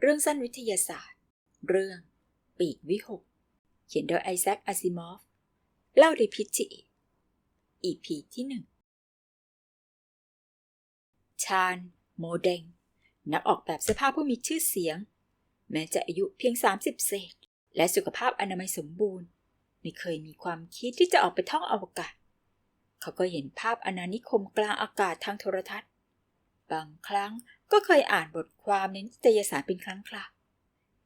เรื่องสั้นวิทยาศาสตร์ เรื่อง ปีกวิหก เขียนโดยไอแซคอาซิมอฟ เล่าโดยพิชชิอีพีที่หนึ่งชาญโมเดง นักออกแบบเสื้อผ้าผู้มีชื่อเสียง แม้จะอายุเพียง 30 เศษ และสุขภาพอนามัยสมบูรณ์ ไม่เคยมีความคิดที่จะออกไปท่องอวกาศ เขาก็เห็นภาพอาณานิคมกลางอากาศทางโทรทัศน์ บางครั้ง ก็เคยอ่านบทความในนิตยสารเป็นครั้งครา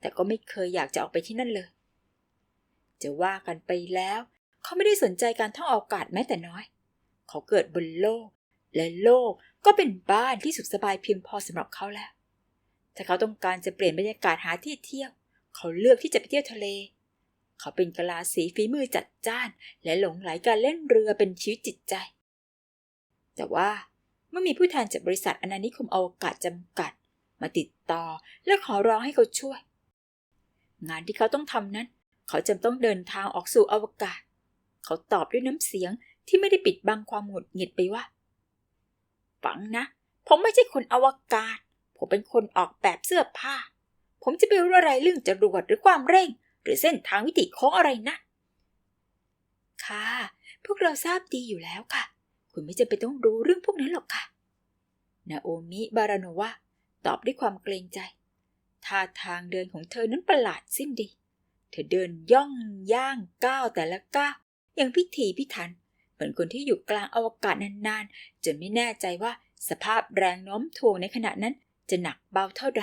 แต่ก็ไม่เคยอยากจะออกไปที่นั่นเลย จะว่ากันไปแล้ว เขาไม่ได้สนใจการท่องอวกาศแม้แต่น้อย เขาเกิดบนโลก และโลกก็เป็นบ้านที่สุขสบายเพียงพอสำหรับเขาแล้ว ถ้าเขาต้องการจะเปลี่ยนบรรยากาศหาที่เที่ยว เขาเลือกที่จะไปเที่ยวทะเล เขาเป็นกะลาสีฝีมือจัดจ้าน และหลงไหลการเล่นเรือเป็นชีวิตจิตใจ แต่ว่า มื่อมีผู้แทนจากบริษัทอนานิคมอวกาศจำกัด มาติดต่อและขอร้องให้เขาช่วย งานที่เขาต้องทำนั้น เขาจำต้องเดินทางออกสู่อวกาศ เขาตอบด้วยน้ำเสียงที่ไม่ได้ปิดบังความหงุดหงิดไปว่าฟังนะ ผมไม่ใช่คนอวกาศ ผมเป็นคนออกแบบเสื้อผ้า ผมจะไปรู้อะไรเรื่องจรวดหรือความเร่ง หรือเส้นทางวิถีโค้งอะไรนะ ค่ะ พวกเราทราบดีอยู่แล้วค่ะ คุณไม่จำเป็นต้องรู้เรื่องพวกนั้นหรอกค่ะ นาโอมิบาราโนวาตอบด้วยความเกรงใจ ท่าทางเดินของเธอนั้นประหลาดสิ้นดี เธอเดินย่องย่างก้าวแต่ละก้าวอย่างพิถีพิถัน เหมือนคนที่อยู่กลางอวกาศนานๆ จนไม่แน่ใจว่าสภาพแรงโน้มถ่วงในขณะนั้นจะหนักเบาเท่าใด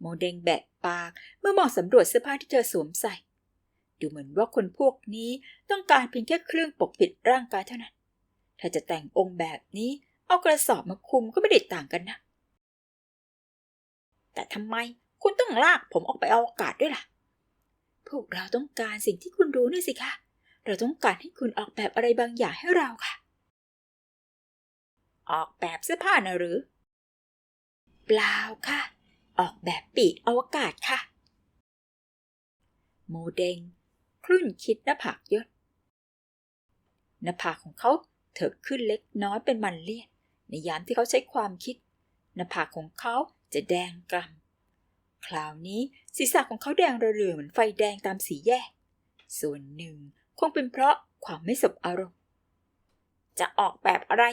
โมเดงแบะปากเมื่อมองสำรวจเสื้อผ้าที่เธอสวมใส่ ดูเหมือนว่าคนพวกนี้ต้องการเพียงแค่เครื่องปกปิดร่างกายเท่านั้น ถ้าจะแต่งองค์แบบนี้เอากระสอบมาคุมก็ไม่ได้ต่างกันนะ แต่ทำไมคุณต้องลากผมออกไปเอวกาศด้วยล่ะ พวกเราต้องการสิ่งที่คุณรู้นี่สิคะ เราต้องการให้คุณออกแบบอะไรบางอย่างให้เราค่ะ ออกแบบเสื้อผ้านะหรือ เปล่าค่ะ ออกแบบปีกอวกาศค่ะ โมเดง คลุ่นคิดหน้าผากยศหน้าผากของเขาเถิดขึ้นเล็กน้อยเป็นมันเลียดในยามที่เขาใช้ความคิดหน้าผากของเขาจะแดงกล่ำคราวนี้ศีรษะของเขาแดงระเรื่อเหมือนไฟแดงตามสีแยก ส่วนหนึ่งคงเป็นเพราะความไม่สบอารมณ์ จะออกแบบอะไร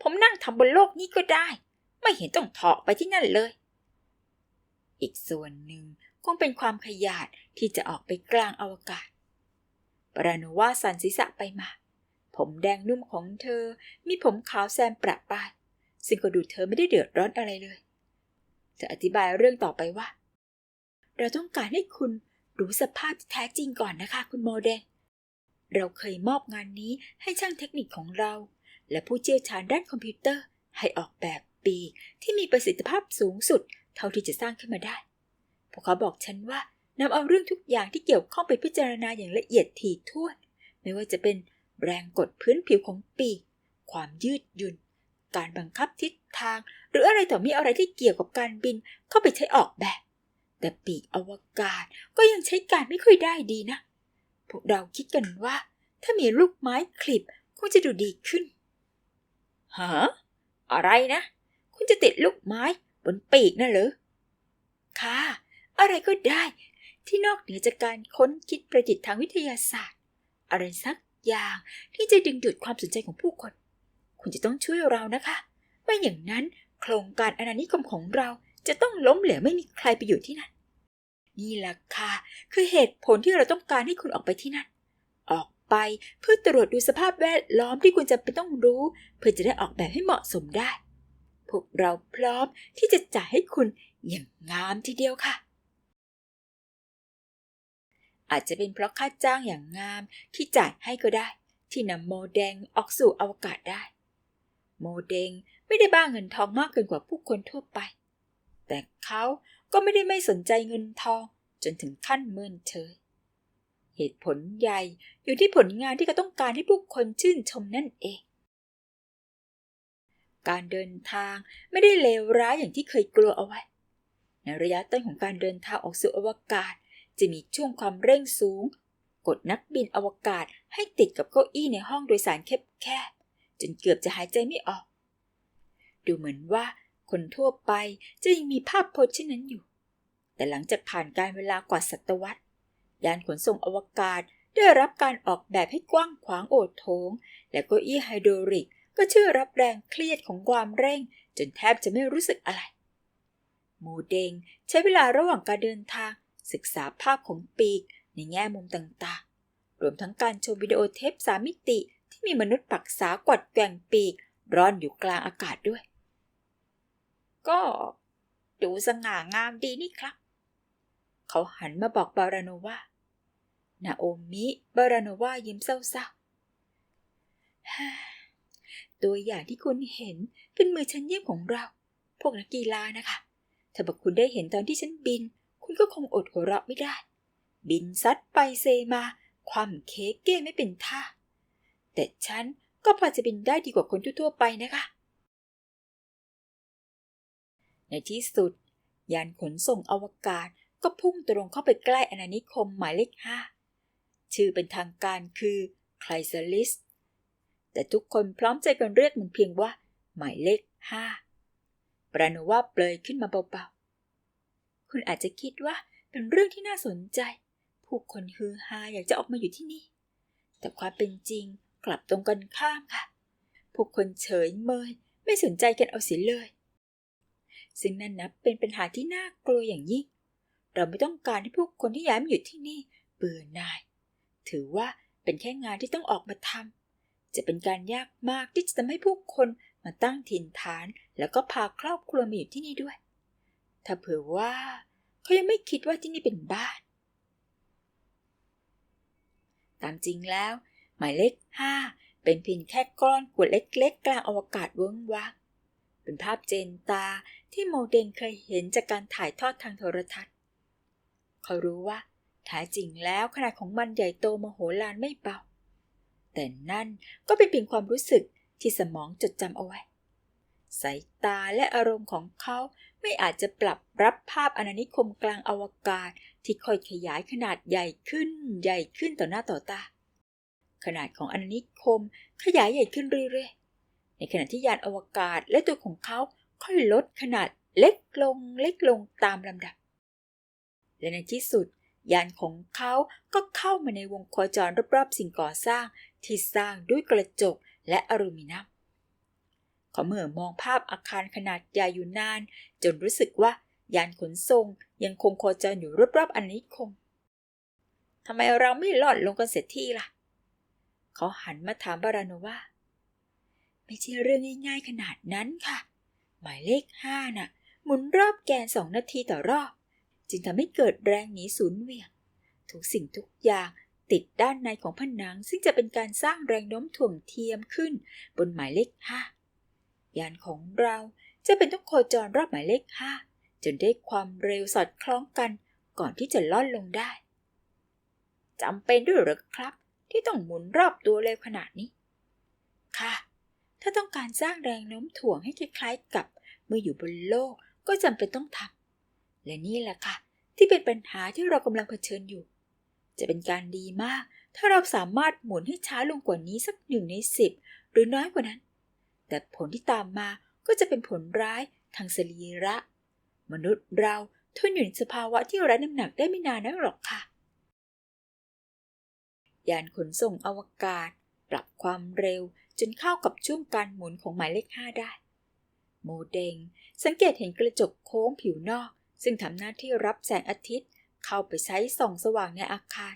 ผมนั่งทำบนโลกนี้ก็ได้ ไม่เห็นต้องถอกไปที่นั่นเลย อีกส่วนหนึ่งคงเป็นความขยาดที่จะออกไปกลางอวกาศ ปราโนวาสันศีรษะไปมา ผมแดงนุ่มของเธอ มีผมขาวแซมประปายซึ่งก็ดูเธอไม่ได้เดือดร้อนอะไรเลย จะอธิบายเรื่องต่อไปว่า เราต้องการให้คุณรู้สภาพที่แท้จริงก่อนนะคะคุณโมเดงเราเคยมอบงานนี้ให้ช่างเทคนิคของเรา และผู้เชี่ยวชาญด้านคอมพิวเตอร์ให้ออกแบบปีกที่มีประสิทธิภาพสูงสุด เท่าที่จะสร้างขึ้นมาได้ พวกเขาบอกฉันว่า นำเอาเรื่องทุกอย่างที่เกี่ยวข้องไปพิจารณาอย่างละเอียดถี่ถ้วน ไม่ว่าจะเป็นแรงกดพื้นผิวของปีก ความยืดหยุ่น การบังคับทิศทาง หรืออะไรต่อมีอะไรที่เกี่ยวกับการบินเข้าไปใช้ออกแบบ แต่ปีกอวกาศก็ยังใช้การไม่ค่อยได้ดีนะ พวกเราคิดกันว่า ถ้ามีลูกไม้คลิปคงจะดูดีขึ้นฮะอะไรนะ คุณจะติดลูกไม้บนปีกน่ะหรือค่ะ อะไรก็ได้ ที่นอกเหนือจากการค้นคิดประดิษฐ์ทางวิทยาศาสตร์ อะไรสักอย่างที่จะดึงดูดความสนใจของผู้คน คุณจะต้องช่วยเรานะคะ ไม่อย่างนั้นโครงการอนานิคมของเราจะต้องล้มเหลวไม่มีใครไปอยู่ที่นั่น นี่แหละค่ะ คือเหตุผลที่เราต้องการให้คุณออกไปที่นั่น ออกไปเพื่อตรวจดูสภาพแวดล้อมที่คุณจะไปต้องรู้ เพื่อจะได้ออกแบบให้เหมาะสมได้ พวกเราพร้อมที่จะจ่ายให้คุณอย่างงามทีเดียวค่ะ อาจจะเป็นเพราะค่าจ้างอย่างงามที่จ่ายให้ก็ได้ ที่นำโมเดงออกสู่อวกาศได้ โมเดงไม่ได้บ้าเงินทองมากเกินกว่าผู้คนทั่วไป แต่เขาก็ไม่ได้ไม่สนใจเงินทองจนถึงขั้นเมินเฉยเหตุผลใหญ่อยู่ที่ผลงานที่เขาต้องการให้ผู้คนชื่นชมนั่นเอง การเดินทางไม่ได้เลวร้ายอย่างที่เคยกลัวเอาไว้ ในระยะต้นของการเดินทางออกสู่อวกาศ จะมีช่วงความเร่งสูง กดนักบินอวกาศให้ติดกับเก้าอี้ในห้องโดยสารแคบๆจนเกือบจะหายใจไม่ออก ดูเหมือนว่าคนทั่วไปจะยังมีภาพพจน์เช่นนั้นอยู่ แต่หลังจากผ่านการเวลากว่าศตวรรษ ยานขนส่งอวกาศได้รับการออกแบบให้กว้างขวางโอดโถง และเก้าอี้ไฮโดรลิกก็ช่วยรับแรงเครียดของความเร่ง จนแทบจะไม่รู้สึกอะไรโมเดงใช้เวลาระหว่างการเดินทาง ศึกษาภาพของปีกในแง่มุมต่างๆ รวมทั้งการชมวิดีโอเทปสามมิติที่มีมนุษย์ปักษากวัดแกว่งปีกร่อนอยู่กลางอากาศด้วย ก็ดูสง่างามดีนี่ครับ เขาหันมาบอกบาราโนวานาโอมิบาราโนวายิ้มเศร้าๆตัวอย่างที่คุณเห็นเป็นมือชั้นเยี่ยมของเรา พวกนักกีฬานะคะ ถ้าบอกคุณได้เห็นตอนที่ฉันบิน คุณก็คงอดหัวเราะไม่ได้ บินซัดไปเซมาความเค้กเก้ไม่เป็นท่า แต่ฉันก็พอจะบินได้ดีกว่าคนทั่วๆไปนะคะ ในที่สุด ยานขนส่งอวกาศก็พุ่งตรงเข้าไปใกล้อาณานิคมหมายเลขห้าชื่อเป็นทางการคือไคลซลิส แต่ทุกคนพร้อมใจกันเรียกมันเพียงว่า หมายเลขห้าปราโนว่าเปลยขึ้นมาเบาๆ คุณอาจจะคิดว่าเป็นเรื่องที่น่าสนใจ ผู้คนฮือฮาอยากจะออกมาอยู่ที่นี่ แต่ความเป็นจริงกลับตรงกันข้ามค่ะ ผู้คนเฉยเมยไม่สนใจกันเอาเสียเลย ซึ่งนั่นนับเป็นปัญหาที่น่ากลัวอย่างยิ่ง เราไม่ต้องการให้ผู้คนที่ย้ายมาอยู่ที่นี่เบื่อหน่าย ถือว่าเป็นแค่งานที่ต้องออกมาทำ จะเป็นการยากมากที่จะทำให้ผู้คนมาตั้งถิ่นฐาน แล้วก็พาครอบครัวมาอยู่ที่นี่ด้วย ถ้าเผื่อว่าเขายังไม่คิดว่าที่นี่เป็นบ้าน ตามจริงแล้ว หมายเลขห้าเป็นเพียงแค่ก้อนกรวดเล็กๆ กลางอวกาศเวิ้งว้างเป็นภาพเจนตาที่โมเดนเคยเห็นจากการถ่ายทอดทางโทรทัศน์ เขารู้ว่าแท้จริงแล้วขนาดของมันใหญ่โตมโหฬารไม่เบา แต่นั่นก็เป็นเพียงความรู้สึกที่สมองจดจำเอาไว้ สายตาและอารมณ์ของเขา ไม่อาจจะปรับรับภาพอาณานิคมกลางอวกาศที่ค่อยขยายขนาดใหญ่ขึ้นใหญ่ขึ้นต่อหน้าต่อตา ขนาดของอาณานิคมขยายใหญ่ขึ้นเรื่อยๆ ในขณะที่ยานอวกาศและตัวของเขาค่อยลดขนาดเล็กลงเล็กลงตามลำดับ และในที่สุด ยานของเขาก็เข้ามาในวงโคจรรอบๆสิ่งก่อสร้างที่สร้างด้วยกระจกและอลูมิเนียม เขาเมื่อมองภาพอาคารขนาดใหญ่อยู่นาน จนรู้สึกว่ายานขนส่งยังคงโคจรอยู่รอบๆอันนิคมทำไมเราไม่หลอดลงกันเสร็จที่ล่ะ เขาหันมาถามบาราโนว่า ไม่ใช่เรื่องง่ายๆขนาดนั้นค่ะ หมายเลขห้าน่ะ หมุนรอบแกนสองนาทีต่อรอบ จึงทำให้เกิดแรงหนีสูญเวียง ทุกสิ่งทุกอย่างติดด้านในของผนัง ซึ่งจะเป็นการสร้างแรงโน้มถ่วงเทียมขึ้น บนหมายเลขห้า ยานของเราจะเป็นต้องโคจรรอบหมายเลขห้าจนได้ความเร็วสอดคล้องกันก่อนที่จะล่อนลงได้จำเป็นด้วยหรือครับ ที่ต้องหมุนรอบตัวเร็วขนาดนี้ ค่ะ ถ้าต้องการสร้างแรงโน้มถ่วงให้คล้ายๆกับเมื่ออยู่บนโลกก็จำเป็นต้องทำและนี่แหละค่ะ ที่เป็นปัญหาที่เรากำลังเผชิญอยู่ จะเป็นการดีมาก ถ้าเราสามารถหมุนให้ช้าลงกว่านี้สักหนึ่งในสิบหรือน้อยกว่านั้น แต่ผลที่ตามมาก็จะเป็นผลร้ายทางสรีระ มนุษย์เราทนอยู่ในสภาวะที่ไร้น้ำหนักได้ไม่นานนักหรอกค่ะ ยานขนส่งอวกาศ ปรับความเร็วจนเข้ากับช่วงการหมุนของหมายเลขห้าได้ โมเดงสังเกตเห็นกระจกโค้งผิวนอก ซึ่งทำหน้าที่รับแสงอาทิตย์ เข้าไปใช้ส่องสว่างในอาคาร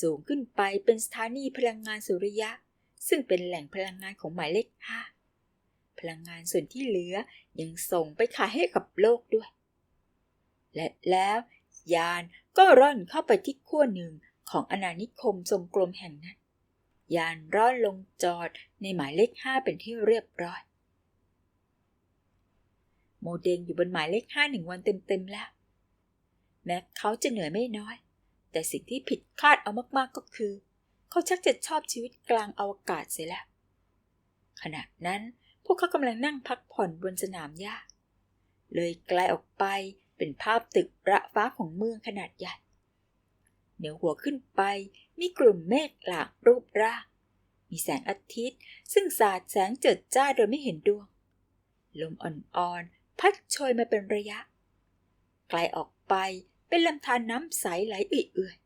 สูงขึ้นไปเป็นสถานีพลังงานสุริยะ ซึ่งเป็นแหล่งพลังงานของหมายเลขห้า พลังงานส่วนที่เหลือยังส่งไปขายให้กับโลกด้วย และแล้วยานก็ร่อนเข้าไปที่ขั้วหนึ่งของอาณานิคมทรงกลมแห่งนั้น ยานร่อนลงจอดในหมายเลขห้าเป็นที่เรียบร้อย โมเดงอยู่บนหมายเลขห้าหนึ่งวันเต็มๆแล้ว แม้เขาจะเหนื่อยไม่น้อย แต่สิ่งที่ผิดคาดเอามากๆก็คือ เขาชักจะชอบชีวิตกลางอวกาศเสียแล้วขณะนั้น พวกเขากำลังนั่งพักผ่อนบนสนามหญ้า เลยไกลออกไปเป็นภาพตึกระฟ้าของเมืองขนาดใหญ่ เหนือหัวขึ้นไปมีกลุ่มเมฆหลากรูปร่าง มีแสงอาทิตย์ ซึ่งสาดแสงเจิดจ้าโดยไม่เห็นดวง ลมอ่อนๆ พัดโชยมาเป็นระยะ ไกลออกไปเป็นลำธารน้ำใสไหลเอื่อย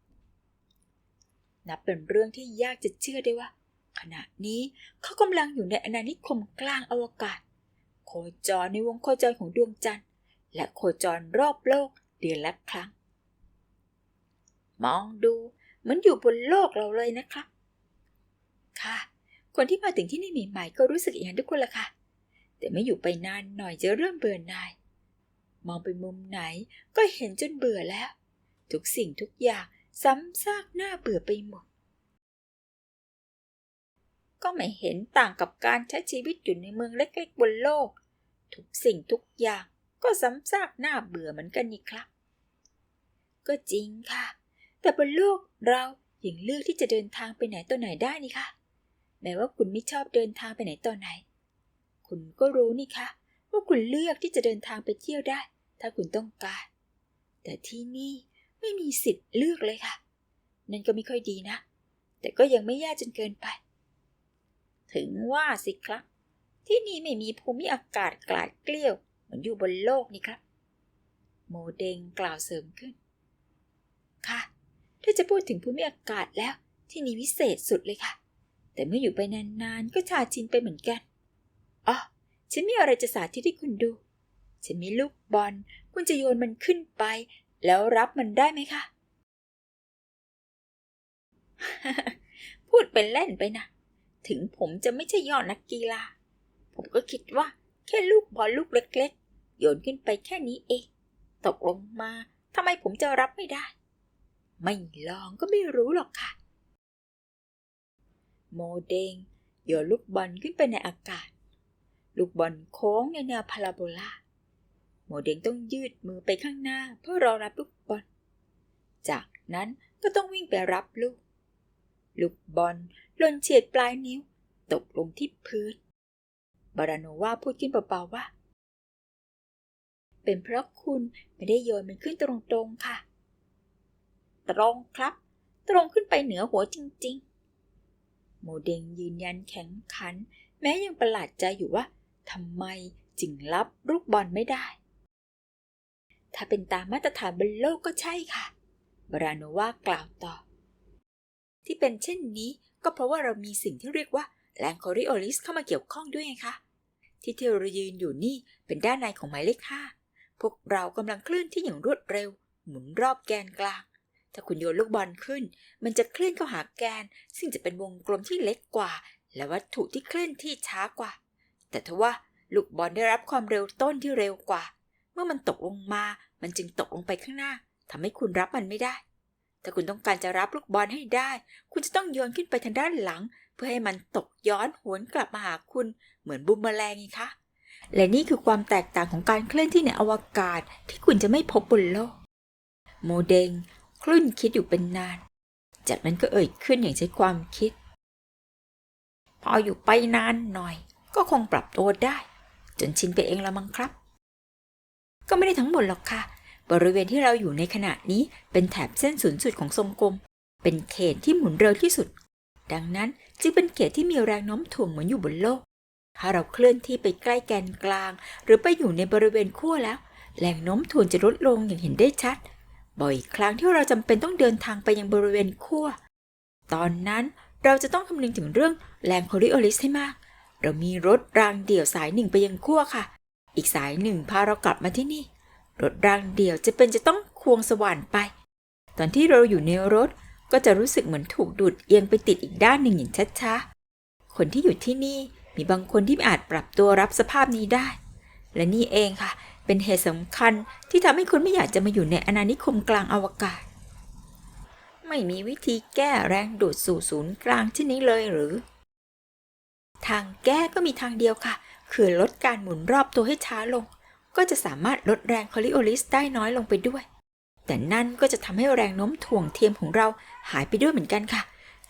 ๆนับเป็นเรื่องที่ยากจะเชื่อได้ว่า ขณะนี้เขากำลังอยู่ในอาณานิคมกลางอวกาศ โคจรในวงโคจรของดวงจันทร์ และโคจรรอบโลกเดือนละครั้ง มองดูเหมือนอยู่บนโลกเราเลยนะครับ ค่ะ คนที่มาถึงที่นี่ใหม่ๆก็รู้สึกอย่างนั้นทุกคนละค่ะ แต่ไม่อยู่ไปนานหน่อยจะเริ่มเบื่อหน่าย มองไปมุมไหนก็เห็นจนเบื่อแล้ว ทุกสิ่งทุกอย่างซ้ำซากหน้าเบื่อไปหมด ก็ไม่เห็นต่างกับการใช้ชีวิตอยู่ในเมืองเล็กๆบนโลก ทุกสิ่งทุกอย่างก็ซ้ำซากหน้าเบื่อเหมือนกันนี่ครับ ก็จริงค่ะ แต่บนโลกเรายัางเลือกที่จะเดินทางไปไหนต่อไหนได้นี่ค่ะแม้ว่าคุณไม่ชอบเดินทางไปไหนต่อไหน คุณก็รู้นี่คะว่าคุณเลือกที่จะเดินทางไปเที่ยวได้ ถ้าคุณต้องการ แต่ที่นี่ไม่มีสิทธิ์เลือกเลยค่ะ นั่นก็ไม่ค่อยดีนะ แต่ก็ยังไม่แย่จนเกินไป ถึงว่าสิครับ ที่นี่ไม่มีภูมิอากาศกลาดเกลี้ยว เหมือนอยู่บนโลกนี่ครับ โมเดงกล่าวเสริมขึ้น ค่ะ ถ้าจะพูดถึงภูมิอากาศแล้ว ที่นี่วิเศษสุดเลยค่ะ แต่เมื่ออยู่ไปนานๆก็ชาชินไปเหมือนกันอ๋อฉันมีอะไรจะสาธิตให้คุณดู ฉันมีลูกบอล คุณจะโยนมันขึ้นไป แล้วรับมันได้ไหมคะ พูดเป็นเล่นไปนะ ถึงผมจะไม่ใช่ยอดนักกีฬา ผมก็คิดว่าแค่ลูกบอลลูกเล็กๆ โยนขึ้นไปแค่นี้เอง ตกลงมาทำไมผมจะรับไม่ได้ ไม่ลองก็ไม่รู้หรอกค่ะ โมเดงโยนลูกบอลขึ้นไปในอากาศ ลูกบอลโค้งในแนวพาราโบลา โมเดงต้องยืดมือไปข้างหน้าเพื่อรอรับลูกบอล จากนั้นก็ต้องวิ่งไปรับลูก ลูกบอล หล่นเฉียดปลายนิ้ว ตกลงที่พื้น บาราโนวาพูดขึ้นเบาๆว่า เป็นเพราะคุณไม่ได้โยนมันขึ้นตรงๆค่ะ ตรงครับ ตรงขึ้นไปเหนือหัวจริง ๆ โมเดงยืนยันแข็งขัน แม้ยังประหลาดใจอยู่ว่าทำไมจึงรับลูกบอลไม่ได้ ถ้าเป็นตามมาตรฐานบนโลกก็ใช่ค่ะ บราโนวากล่าวต่อ ที่เป็นเช่นนี้ ก็เพราะว่าเรามีสิ่งที่เรียกว่าแรงคอริโอลิสเข้ามาเกี่ยวข้องด้วยไงคะ ที่ที่เรายืนอยู่นี่เป็นด้านในของหมายเลขห้าพวกเรากำลังเคลื่อนที่อย่างรวดเร็ว หมุนรอบแกนกลาง ถ้าคุณโยนลูกบอลขึ้น มันจะเคลื่อนเข้าหาแกน ซึ่งจะเป็นวงกลมที่เล็กกว่า และวัตถุที่เคลื่อนที่ช้ากว่า แต่ทว่าลูกบอลได้รับความเร็วต้นที่เร็วกว่า เมื่อมันตกลงมา มันจึงตกลงไปข้างหน้าทำให้คุณรับมันไม่ได้ ถ้าคุณต้องการจะรับลูกบอลให้ได้ คุณจะต้องโยนขึ้นไปทางด้านหลัง เพื่อให้มันตกย้อนหวนกลับมาหาคุณเหมือนบูมเมอแรงไงคะ และนี่คือความแตกต่างของการเคลื่อนที่ในอวกาศที่คุณจะไม่พบบนโลก โมเดงคลุ่นคิดอยู่เป็นนาน จากนั้นก็เอ่ยขึ้นอย่างใช้ความคิด พออยู่ไปนานหน่อย ก็คงปรับตัวได้ จนชินไปเองละมั้งครับ ก็ไม่ได้ทั้งหมดหรอกค่ะ บริเวณที่เราอยู่ในขณะนี้เป็นแถบเส้นศูนย์สุดของทรงกลม เป็นเขตที่หมุนเร็วที่สุด ดังนั้นจึงเป็นเขตที่มีแรงโน้มถ่วงเหมือนอยู่บนโลก ถ้าเราเคลื่อนที่ไปใกล้แกนกลาง หรือไปอยู่ในบริเวณขั้วแล้ว แรงโน้มถ่วงจะลดลงอย่างเห็นได้ชัด บ่อยครั้งที่เราจำเป็นต้องเดินทางไปยังบริเวณขั้ว ตอนนั้นเราจะต้องคำนึงถึงเรื่องแรงคอริโอลิสให้มาก เรามีรถรางเดี่ยวสายหนึ่งไปยังขั้วค่ะ อีกสายหนึ่งพาเรากลับมาที่นี่ รถรางเดี่ยวจะเป็นจะต้องควงสว่านไป ตอนที่เราอยู่ในรถก็จะรู้สึกเหมือนถูกดูดเอียงไปติดอีกด้านหนึ่งอย่างช้าๆ คนที่อยู่ที่นี่มีบางคนที่อาจปรับตัวรับสภาพนี้ได้ และนี่เองค่ะ เป็นเหตุสำคัญที่ทำให้คุณไม่อยากจะมาอยู่ในอาณานิคมกลางอวกาศ ไม่มีวิธีแก้แรงดูดสู่ศูนย์กลางเช่นนี้เลยหรือ ทางแก้ก็มีทางเดียวค่ะ คือลดการหมุนรอบตัวให้ช้าลง ก็จะสามารถลดแรงคอริโอลิสได้น้อยลงไปด้วย แต่นั่นก็จะทำให้แรงโน้มถ่วงเทียมของเราหายไปด้วยเหมือนกันค่ะ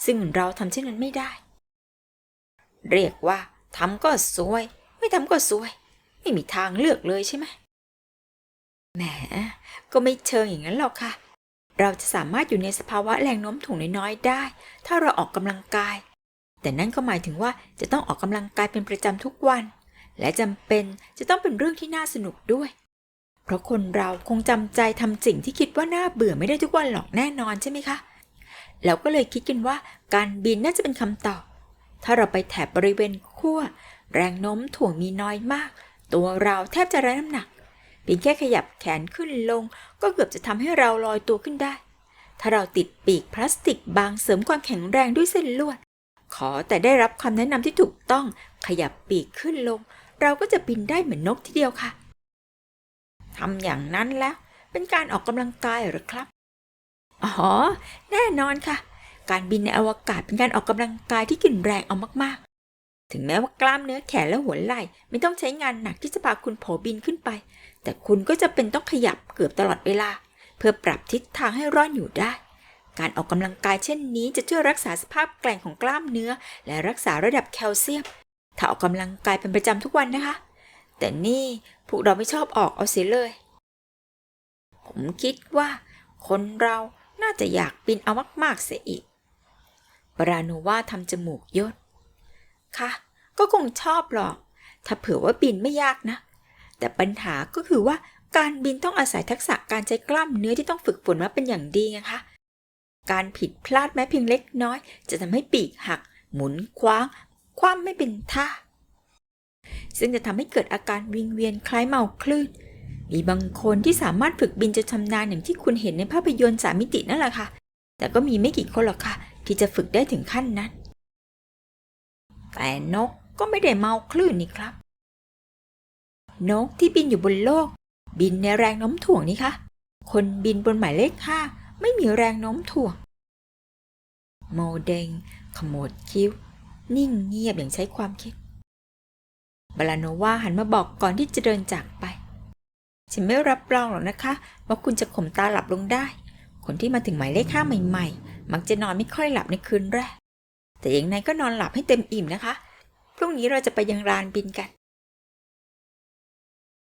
ซึ่งเราทำเช่นนั้นไม่ได้ เรียกว่าทำก็สวย ไม่ทำก็สวย ไม่มีทางเลือกเลยใช่ไหมแหม ก็ไม่เชิงอย่างนั้นหรอกค่ะ เราจะสามารถอยู่ในสภาวะแรงโน้มถ่วงน้อยๆได้ ถ้าเราออกกำลังกาย แต่นั่นก็หมายถึงว่าจะต้องออกกำลังกายเป็นประจำทุกวัน และจำเป็นจะต้องเป็นเรื่องที่น่าสนุกด้วย เพราะคนเราคงจำใจทำสิ่งที่คิดว่าน่าเบื่อไม่ได้ทุกวันหรอกแน่นอนใช่ไหมคะเราก็เลยคิดกันว่าการบินน่าจะเป็นคำตอบ ถ้าเราไปแถบบริเวณขั้วแรงโน้มถ่วงมีน้อยมาก ตัวเราแทบจะไร้น้ำหนักเพียงแค่ขยับแขนขึ้นลง ก็เกือบจะทำให้เราลอยตัวขึ้นได้ ถ้าเราติดปีกพลาสติกบางเสริมความแข็งแรงด้วยเส้นลวด ขอแต่ได้รับคำแนะนำที่ถูกต้องขยับปีกขึ้นลง เราก็จะบินได้เหมือนนกทีเดียวค่ะทำอย่างนั้นแล้ว เป็นการออกกำลังกายหรือครับ อ๋อ แน่นอนค่ะ การบินในอวกาศเป็นการออกกำลังกายที่กินแรงเอามากๆ ถึงแม้ว่ากล้ามเนื้อแขนและหัวไหล่ไม่ต้องใช้งานหนักที่จะพาคุณโผบินขึ้นไป แต่คุณก็จะเป็นต้องขยับเกือบตลอดเวลา เพื่อปรับทิศทางให้รอดอยู่ได้ การออกกำลังกายเช่นนี้จะช่วยรักษาสภาพแกร่งของกล้ามเนื้อ และรักษาระดับแคลเซียม ถ้าออกกำลังกายเป็นประจำทุกวันนะคะ แต่นี่พวกเราไม่ชอบออกเอาเสียเลย ผมคิดว่า คนเราน่าจะอยากบินเอามากๆเสียอีก ปราโนว่าทำจมูกยดค่ะ ก็คงชอบหรอก ถ้าเผื่อว่าบินไม่ยากนะ แต่ปัญหาก็คือว่าการบินต้องอาศัยทักษะการใช้กล้ามเนื้อที่ต้องฝึกฝนมาเป็นอย่างดีไงคะ การผิดพลาดแม้เพียงเล็กน้อย จะทำให้ปีกหัก หมุนคว้าง คว่ำไม่เป็นท่า ซึ่งจะทำให้เกิดอาการวิงเวียนคล้ายเมาคลื่น มีบางคนที่สามารถฝึกบินจนชำนาญอย่างที่คุณเห็นในภาพยนตร์สามมิตินั่นแหละค่ะ แต่ก็มีไม่กี่คนหรอกค่ะ ที่จะฝึกได้ถึงขั้นนั้น แต่นกก็ไม่ได้เมาคลื่นนี่ครับ นกที่บินอยู่บนโลก บินในแรงโน้มถ่วงนี่คะ คนบินบนหมายเลขห้าไม่มีแรงโน้มถ่วง โมเดงขมวดคิ้ว นิ่งเงียบอย่างใช้ความคิด บาลาโนวาหันมาบอกก่อนที่จะเดินจากไป ฉันไม่รับรองหรอกนะคะว่าคุณจะข่มตาหลับลงได้ คนที่มาถึงหมายเลขห้าใหม่ ๆ มักจะนอนไม่ค่อยหลับในคืนแรก แต่อย่างไรก็นอนหลับให้เต็มอิ่มนะคะ พรุ่งนี้เราจะไปยังลานบินกัน